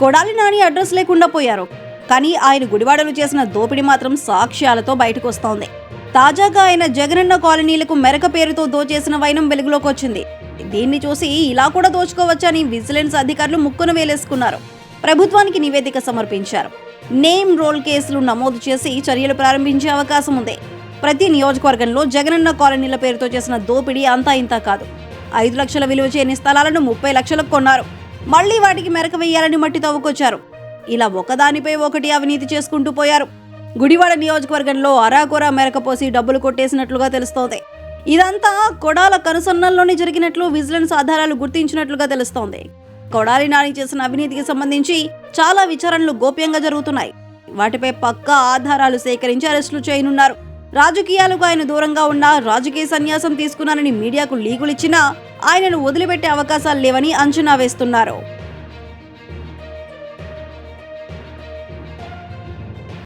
Kodali Nani address లేకుండా పోయారు. కానీ ఆయన గుడివాడలు చేసిన దోపిడీ మాత్రం సాక్ష్యాలతో బయటకు వస్తోంది తాజాగా ఆయన జగనన్న కాలనీలకు మెరక పేరుతో దోచేసిన వైనం వెలుగులోకి వచ్చింది. దీన్ని చూసి ఇలా కూడా దోచుకోవచ్చని విజిలెన్స్ అధికారులు ముక్కున వేలేసుకున్నారు. ప్రభుత్వానికి నివేదిక సమర్పించారు. నేమ్ రోల్ కేసులు నమోదు చేసి చర్యలు ప్రారంభించే అవకాశం ఉంది. ప్రతి నియోజకవర్గంలో జగనన్న కాలనీల పేరుతో చేసిన దోపిడీ అంతా ఇంతా కాదు. ఐదు లక్షల విలువ చేయని స్థలాలను ముప్పై లక్షలకు కొన్నారు. మళ్ళీ వాటికి మెరక వేయాలని మట్టి తవ్వుకొచ్చారు. ఇలా ఒకదానిపై ఒకటి అవినీతి చేసుకుంటూ పోయారు. గుడివాడ నియోజకవర్గంలో అరాకొరా మెరకపోసి డబ్బులు కొట్టేసినట్లుగా తెలుస్తోంది. ఇదంతా కొడాల కనుసన్నల్లోనే జరిగినట్లు విజిలెన్స్ ఆధారాలు గుర్తించినట్లుగా తెలుస్తోంది. కొడాలి నాని చేసిన అవినీతికి సంబంధించి చాలా విచారణలు గోప్యంగా జరుగుతున్నాయి. వాటిపై పక్కా ఆధారాలు సేకరించి అరెస్టులు చేయనున్నారు. రాజకీయాలకు ఆయన దూరంగా ఉన్న రాజకీయ సన్యాసం తీసుకున్నానని మీడియాకు లీకులిచ్చినా ఆయనను వదిలిపెట్టే అవకాశాలు లేవని అంచనా వేస్తున్నారు.